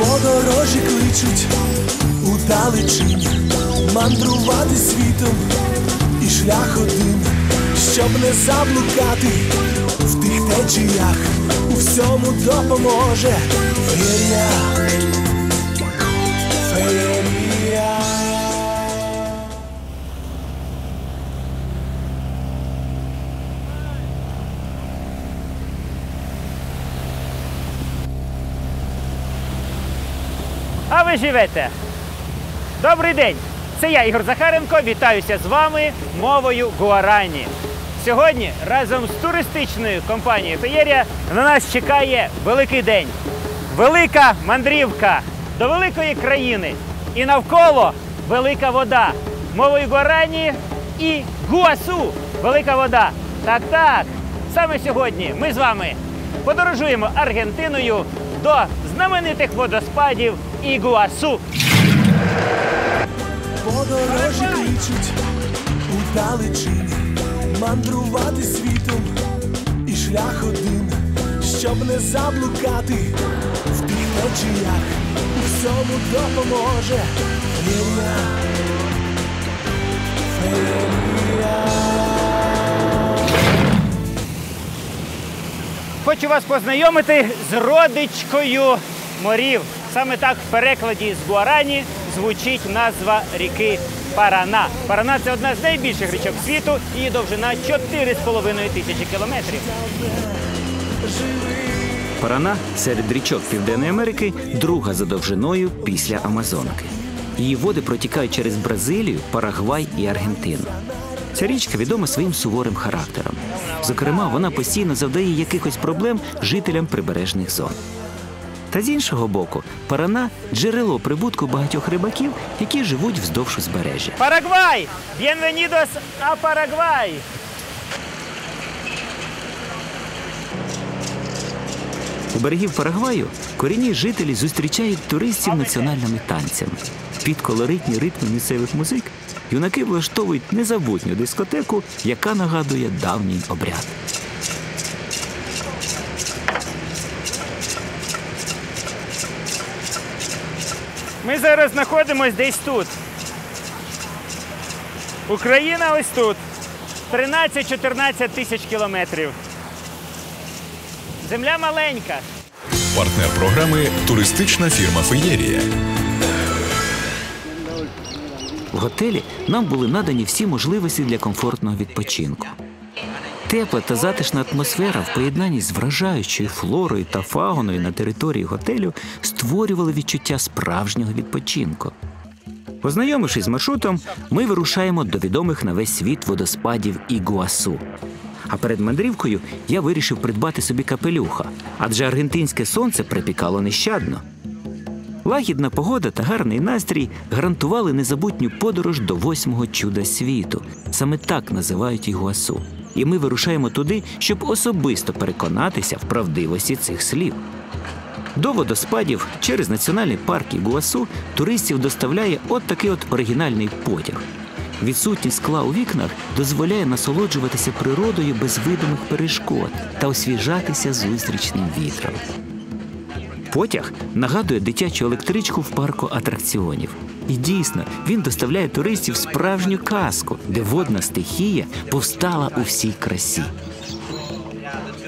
Подорожі кличуть у далечінь, мандрувати світом і шлях один, щоб не заблукати в тих течіях, у всьому допоможе фея. феєрія. Ви живете? Добрий день! Це я, Ігор Захаренко. Вітаюся з вами мовою Гуарані. Сьогодні разом з туристичною компанією Феєрія на нас чекає великий день. Велика мандрівка до великої країни. І навколо велика вода. Мовою Гуарані і Гуасу велика вода. Так, так. Саме сьогодні ми з вами подорожуємо Аргентиною до знаменитих водоспадів Ігуасу. Подорожі кличуть у далечінь, мандрувати світом і шлях один, щоб не заблукати в тих течіях, у всьому допоможе феєрія, феєрія. Хочу вас познайомити з родичкою морів. Саме так в перекладі з Гуарані звучить назва ріки Парана. Парана це одна з найбільших річок світу, її довжина 4,5 тисячі кілометрів. Парана серед річок Південної Америки друга за довжиною після Амазонки. Її води протікають через Бразилію, Парагвай і Аргентину. Ця річка відома своїм суворим характером. Зокрема, вона постійно завдає якихось проблем жителям прибережних зон. Та з іншого боку, Парана джерело прибутку багатьох рибаків, які живуть вздовж узбережжя. Парагвай! Bienvenidos a Парагвай! У берегів Парагваю корінні жителі зустрічають туристів національними танцями. Під колоритні ритми місцевих музик юнаки влаштовують незабутню дискотеку, яка нагадує давній обряд. Ми зараз знаходимося десь тут. Україна ось тут. 13-14 тисяч кілометрів. Земля маленька. Партнер програми туристична фірма Феєрія. В готелі нам були надані всі можливості для комфортного відпочинку. Тепла та затишна атмосфера в поєднанні з вражаючою флорою та фауною на території готелю створювали відчуття справжнього відпочинку. Познайомившись з маршрутом, ми вирушаємо до відомих на весь світ водоспадів Ігуасу. А перед мандрівкою я вирішив придбати собі капелюха, адже аргентинське сонце припікало нещадно. Лагідна погода та гарний настрій гарантували незабутню подорож до восьмого чуда світу. Саме так називають Ігуасу. І ми вирушаємо туди, щоб особисто переконатися в правдивості цих слів. До водоспадів через національний парк Ігуасу туристів доставляє от такий от оригінальний потяг. Відсутність скла у вікнах дозволяє насолоджуватися природою без видимих перешкод та освіжатися зустрічним вітром. Потяг нагадує дитячу електричку в парку атракціонів. І дійсно, він доставляє туристів справжню казку, де водна стихія повстала у всій красі.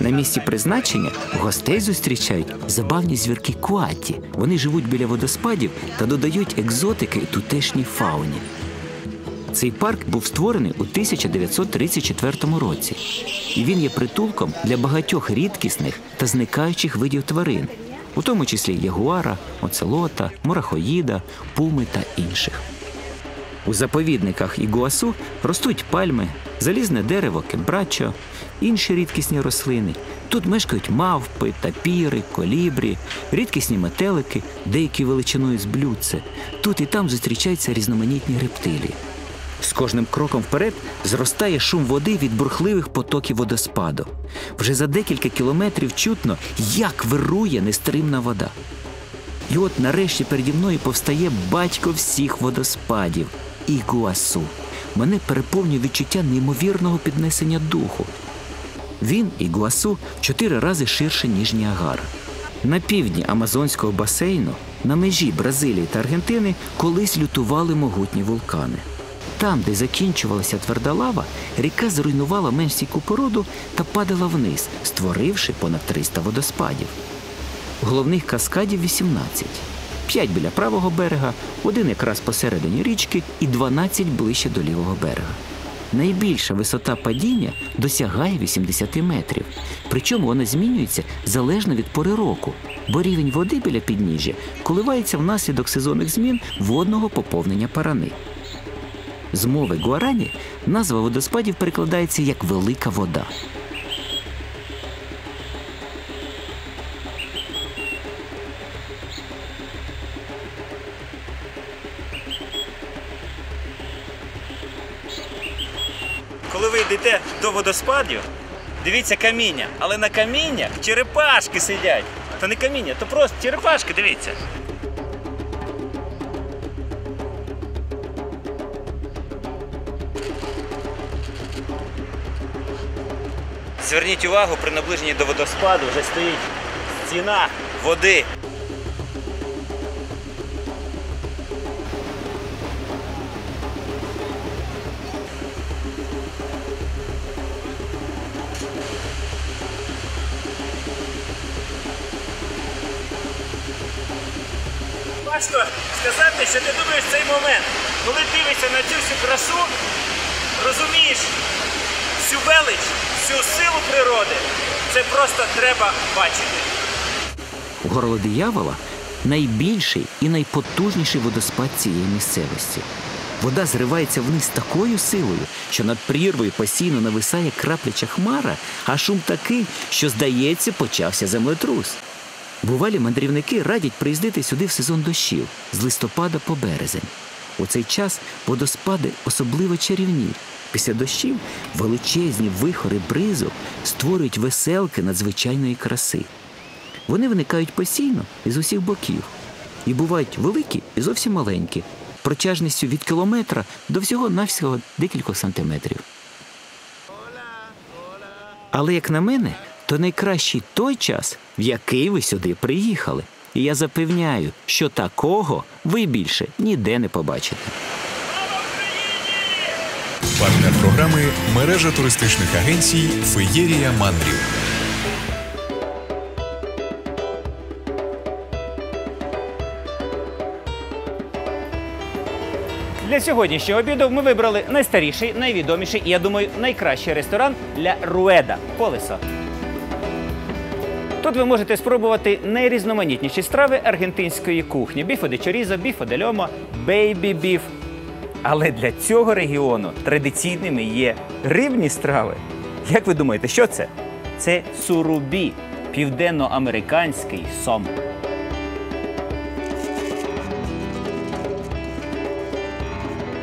На місці призначення гостей зустрічають забавні звірки куаті. Вони живуть біля водоспадів та додають екзотики тутешній фауні. Цей парк був створений у 1934 році, і він є притулком для багатьох рідкісних та зникаючих видів тварин, у тому числі ягуара, оцелота, мурахоїда, пуми та інших. У заповідниках Ігуасу ростуть пальми, залізне дерево, кембрачо, інші рідкісні рослини. Тут мешкають мавпи, тапіри, колібрі, рідкісні метелики, деякі величиною з блюдце. Тут і там зустрічаються різноманітні рептилії. З кожним кроком вперед зростає шум води від бурхливих потоків водоспаду. Вже за декілька кілометрів чутно, як вирує нестримна вода. І от нарешті переді мною повстає батько всіх водоспадів Ігуасу. Мене переповнює відчуття неймовірного піднесення духу. Він Ігуасу чотири рази ширше, ніж Ніагара. На півдні Амазонського басейну, на межі Бразилії та Аргентини, колись лютували могутні вулкани. Там, де закінчувалася тверда лава, ріка зруйнувала менш стійку породу та падала вниз, створивши понад 300 водоспадів. Головних каскадів 18. П'ять біля правого берега, один якраз посередині річки і 12 ближче до лівого берега. Найбільша висота падіння досягає 80 метрів. Причому вона змінюється залежно від пори року, бо рівень води біля підніжжя коливається внаслідок сезонних змін водного поповнення парани. З мови гуарані назва водоспадів перекладається як велика вода. Коли ви йдете до водоспадів, дивіться каміння, але на каміннях черепашки сидять. То не каміння, то просто черепашки, дивіться. Зверніть увагу, при наближенні до водоспаду вже стоїть стіна води. Важко сказати, що ти думаєш цей момент, коли дивишся на цю всю красу, розумієш всю велич, всю силу природи. Це просто треба бачити. Горло диявола найбільший і найпотужніший водоспад цієї місцевості. Вода зривається вниз такою силою, що над прірвою постійно нависає крапляча хмара, а шум такий, що, здається, почався землетрус. Бувалі мандрівники радять приїздити сюди в сезон дощів з листопада по березень. У цей час водоспади особливо чарівні. Після дощів величезні вихори бризок створюють веселки надзвичайної краси. Вони виникають постійно і з усіх боків. І бувають великі і зовсім маленькі, протяжністю від кілометра до всього навсього декількох сантиметрів. Але як на мене, то найкращий той час, в який ви сюди приїхали. І я запевняю, що такого ви більше ніде не побачите. Партнер програми мережа туристичних агенцій Феєрія Мандрів. Для сьогоднішнього обіду ми вибрали найстаріший, найвідоміший і, я думаю, найкращий ресторан для Руеда Колесо. Тут ви можете спробувати найрізноманітніші страви аргентинської кухні: біфо де чорізо, біфо де льомо, бейбі біф. Але для цього регіону традиційними є рибні страви. Як ви думаєте, що це? Це сурубі, південноамериканський сом.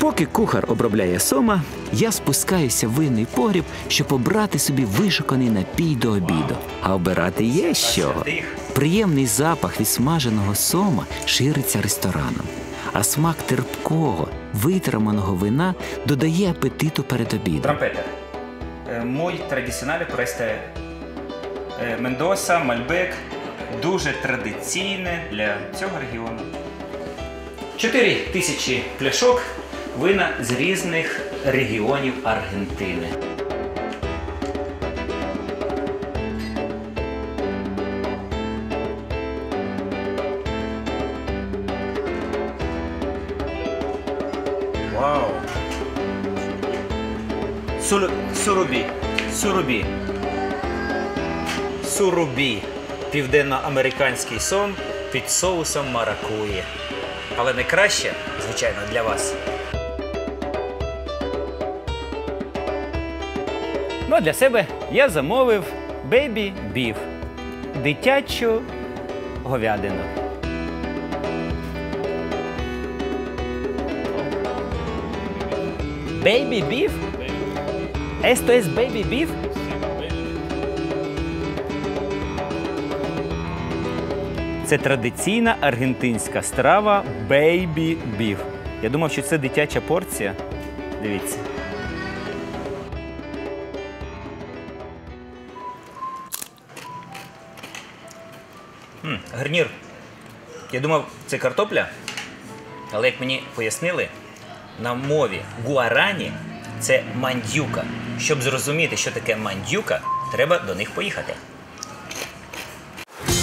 Поки кухар обробляє сома, я спускаюся в винний погріб, щоб обрати собі вишуканий напій до обіду. А обирати є чого. Приємний запах від смаженого сома шириться рестораном, а смак терпкого, витриманого вина додає апетиту перед обідом. Трампетер. Мой традиціональний престе Мендоса, Мальбек. Дуже традиційне для цього регіону. 4 тисячі пляшок вина з різних регіонів Аргентини. Сурубі. Сурубі. Сурубі. Південноамериканський сон під соусом маракуї. Але найкраще, звичайно, для вас. Ну, а для себе я замовив бейбі біф. Дитячу говядину. Baby beef? Esto es baby beef? Це традиційна аргентинська страва baby beef. Я думав, що це дитяча порція. Дивіться. М, гарнір. Я думав, це картопля, але як мені пояснили, на мові гуарані це мандюка. Щоб зрозуміти, що таке мандюка, треба до них поїхати.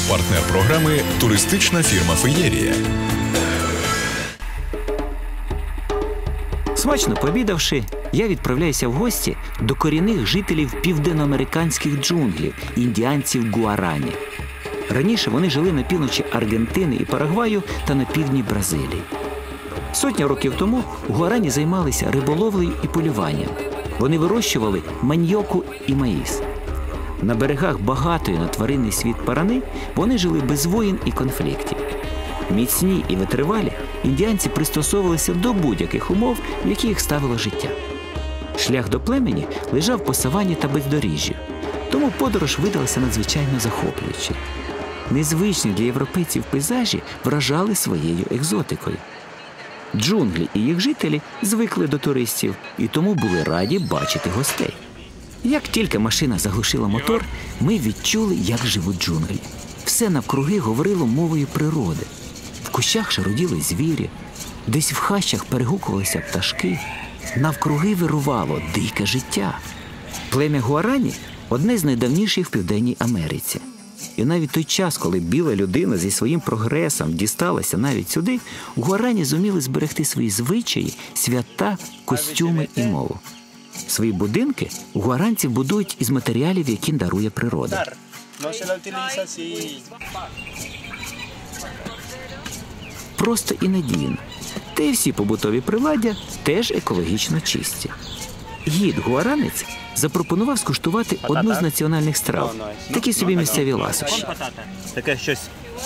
Партнер програми туристична фірма Феєрія. Смачно пообідавши, я відправляюся в гості до корінних жителів південноамериканських джунглів, індіанців Гуарані. Раніше вони жили на півночі Аргентини і Парагваю та на півдні Бразилії. Сотня років тому гуарані займалися риболовлею і полюванням. Вони вирощували маньйоку і маїс. На берегах багатої на тваринний світ парани вони жили без воїн і конфліктів. Міцні і витривалі, індіанці пристосовувалися до будь-яких умов, які їх ставило життя. Шлях до племені лежав по савані та бездоріжжю, тому подорож видалася надзвичайно захоплюючою. Незвичні для європейців пейзажі вражали своєю екзотикою. Джунглі і їх жителі звикли до туристів і тому були раді бачити гостей. Як тільки машина заглушила мотор, ми відчули, як живуть джунглі. Все навкруги говорило мовою природи. В кущах шаруділи звірі, десь в хащах перегукувалися пташки, навкруги вирувало дике життя. Плем'я Гуарані одне з найдавніших в Південній Америці. І навіть той час, коли біла людина зі своїм прогресом дісталася навіть сюди, гуарані зуміли зберегти свої звичаї, свята, костюми і мову. Свої будинки гуаранці будують із матеріалів, які дарує природа. Просто і надійно. Та й всі побутові приладдя теж екологічно чисті. Гід гуаранець запропонував скуштувати одну з національних страв, такі собі місцеві ласощі. Таке щось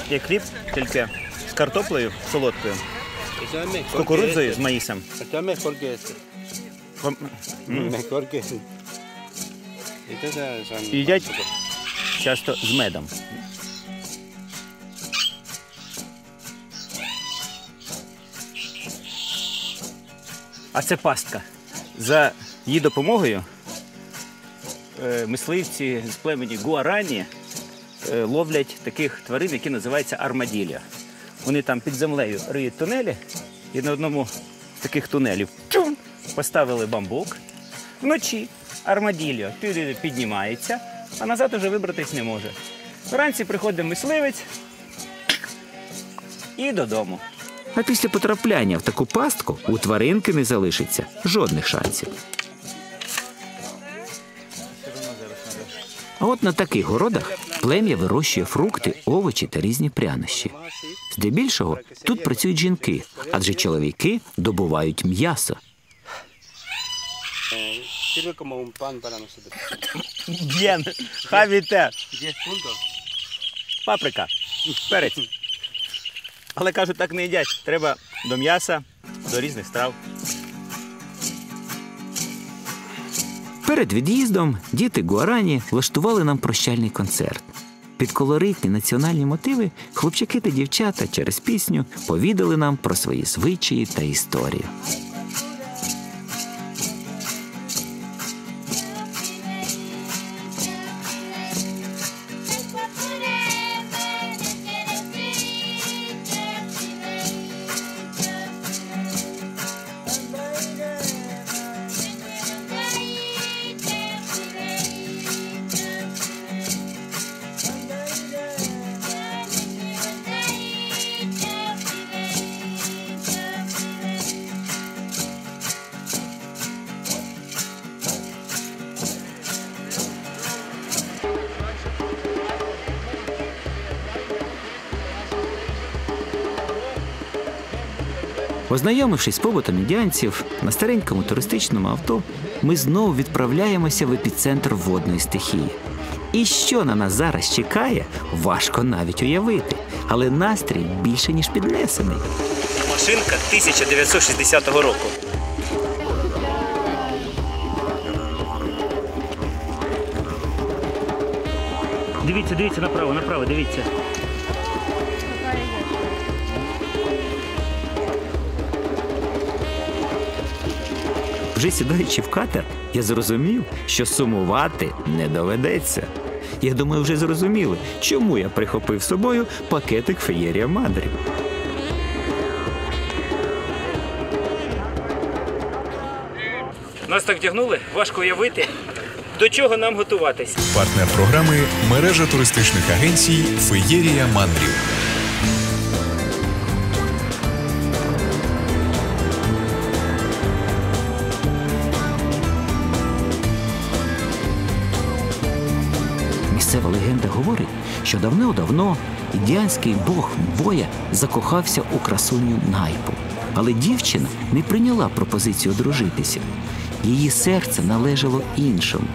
як хліб, тільки з картоплею солодкою, з кукурудзою, з маїсом. Їдять часто з медом. А це пастка. За її допомогою е, мисливці з племені Гуарані е, ловлять таких тварин, які називаються армаділля. Вони там під землею риють тунелі, і на одному з таких тунелів чум, поставили бамбук. Вночі армаділля піднімається, а назад уже вибратись не може. Вранці приходить мисливець і додому. А після потрапляння в таку пастку у тваринки не залишиться жодних шансів. А от на таких городах плем'я вирощує фрукти, овочі та різні прянощі. Здебільшого тут працюють жінки, адже чоловіки добувають м'ясо. Б'єн, хавіте, паприка, перець. Але кажуть, так не їдять. Треба до м'яса, до різних страв. Перед від'їздом діти Гуарані влаштували нам прощальний концерт. Під колоритні національні мотиви хлопчаки та дівчата через пісню повідали нам про свої звичаї та історію. Ознайомившись з побутом індіанців на старенькому туристичному авто, ми знову відправляємося в епіцентр водної стихії. І що на нас зараз чекає, важко навіть уявити, але настрій більше ніж піднесений. Машинка 1960 року. Дивіться, дивіться направо, направо, дивіться. Вже сідаючи в катер, я зрозумів, що сумувати не доведеться. Я думаю, вже зрозуміли, чому я прихопив з собою пакетик феєрія мандрів. Нас так вдягнули, важко уявити. До чого нам готуватись? Партнер програми мережа туристичних агенцій Феєрія Мандрів. Говорить, що давно-давно індіанський бог боя закохався у красуню Найпу. Але дівчина не прийняла пропозицію одружитися. Її серце належало іншому.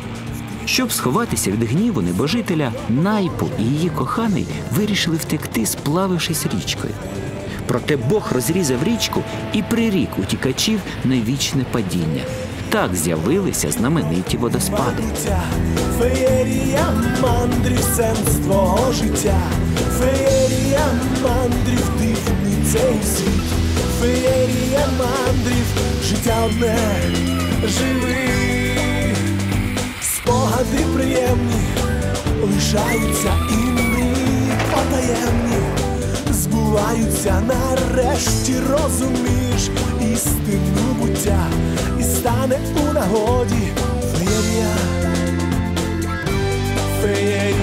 Щоб сховатися від гніву небожителя, Найпу і її коханий вирішили втекти, сплавившись річкою. Проте Бог розрізав річку і прирік утікачів на вічне падіння. Так з'явилися знамениті водоспади. Феєрія мандрів, сенс життя, феєрія мандрів, дивний цей світ, феєрія мандрів, життя одне, живи, спогади приємні, лишаються і мрії потаємні, збуваються нарешті, розумієш істину буття, і стане у нагоді феєрія.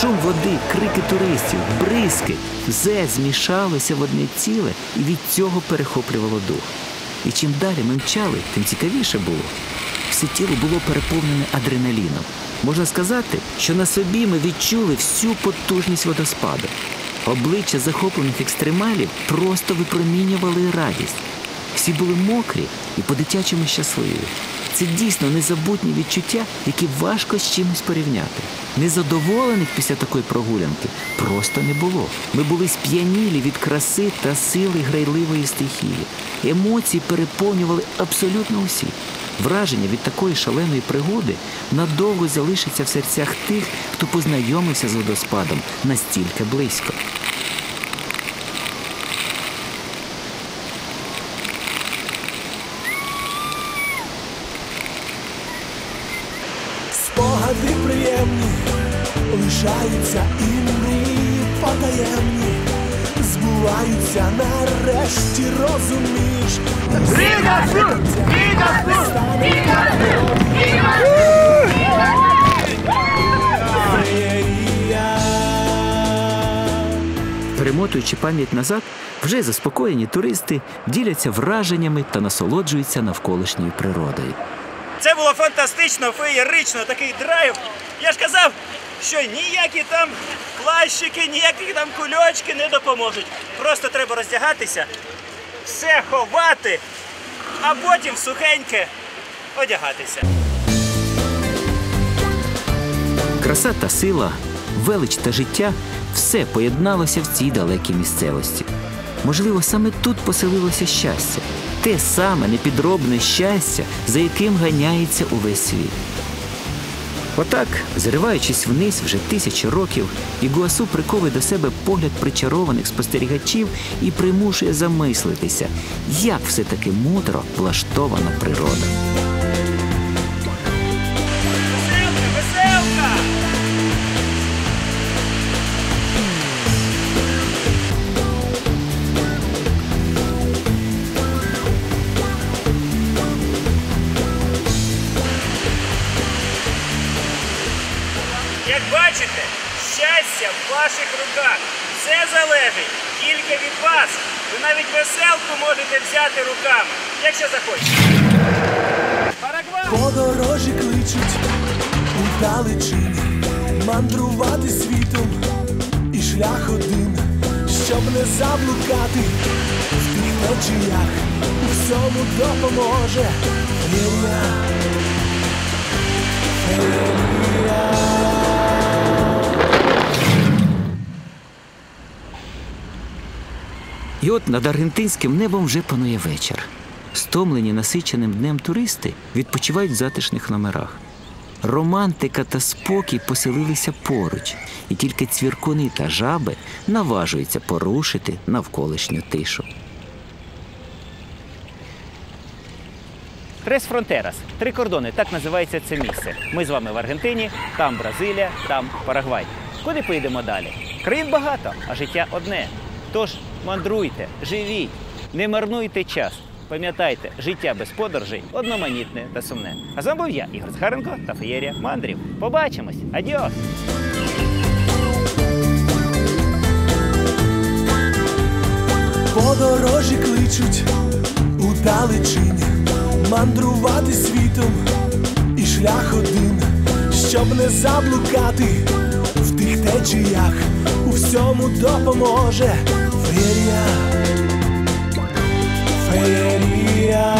Шум води, крики туристів, бризки все змішалося в одне ціле і від цього перехоплювало дух. І чим далі ми мчали, тим цікавіше було. Все тіло було переповнене адреналіном. Можна сказати, що на собі ми відчули всю потужність водоспаду. Обличчя захоплених екстремалів просто випромінювали радість. Всі були мокрі і по-дитячому щасливі. Це дійсно незабутні відчуття, які важко з чимось порівняти. Незадоволених після такої прогулянки просто не було. Ми були сп'янілі від краси та сили грайливої стихії. Емоції переповнювали абсолютно усі. Враження від такої шаленої пригоди надовго залишиться в серцях тих, хто познайомився з водоспадом настільки близько. Пам'ять назад, вже заспокоєні туристи діляться враженнями та насолоджуються навколишньою природою. Це було фантастично, феєрично, такий драйв. Я ж казав, що ніякі там плащики, ніякі там кульочки не допоможуть. Просто треба роздягатися, все ховати, а потім сухеньке одягатися. Краса та сила, велич та життя все поєдналося в цій далекій місцевості. Можливо, саме тут поселилося щастя, те саме непідробне щастя, за яким ганяється увесь світ. Отак, зриваючись вниз вже тисячі років, Ігуасу приковує до себе погляд причарованих спостерігачів і примушує замислитися, як все-таки мудро влаштована природа. Залежить тільки від вас. Ви навіть веселку можете взяти руками, якщо захочете. Парагвай! Подорожі кличуть у далечині, мандрувати світом і шлях один, щоб не заблукати в тих течіях, у всьому допоможе феєрія. І от над аргентинським небом вже панує вечір. Стомлені насиченим днем туристи відпочивають в затишних номерах. Романтика та спокій поселилися поруч, і тільки цвіркуни та жаби наважуються порушити навколишню тишу. Трес Фронтерас, три кордони, так називається це місце. Ми з вами в Аргентині, там Бразилія, там Парагвай. Куди поїдемо далі? Країн багато, а життя одне. Тож мандруйте, живіть, не марнуйте час. Пам'ятайте, життя без подорожей одноманітне та сумне. А з вами був я, Ігор Захаренко та Феєрія Мандрів. Побачимось! Адіос! Подорожі кличуть у далечині, мандрувати світом і шлях один, щоб не заблукати течіях, у всьому допоможе феєрія, феєрія,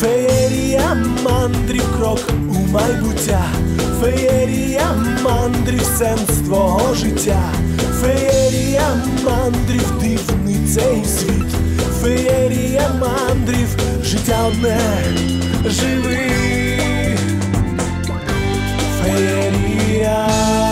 феєрія мандрів крок у майбуття, феєрія мандрів сенс твого життя, феєрія мандрів дивний цей світ, феєрія мандрів, життя одне, живи morirás.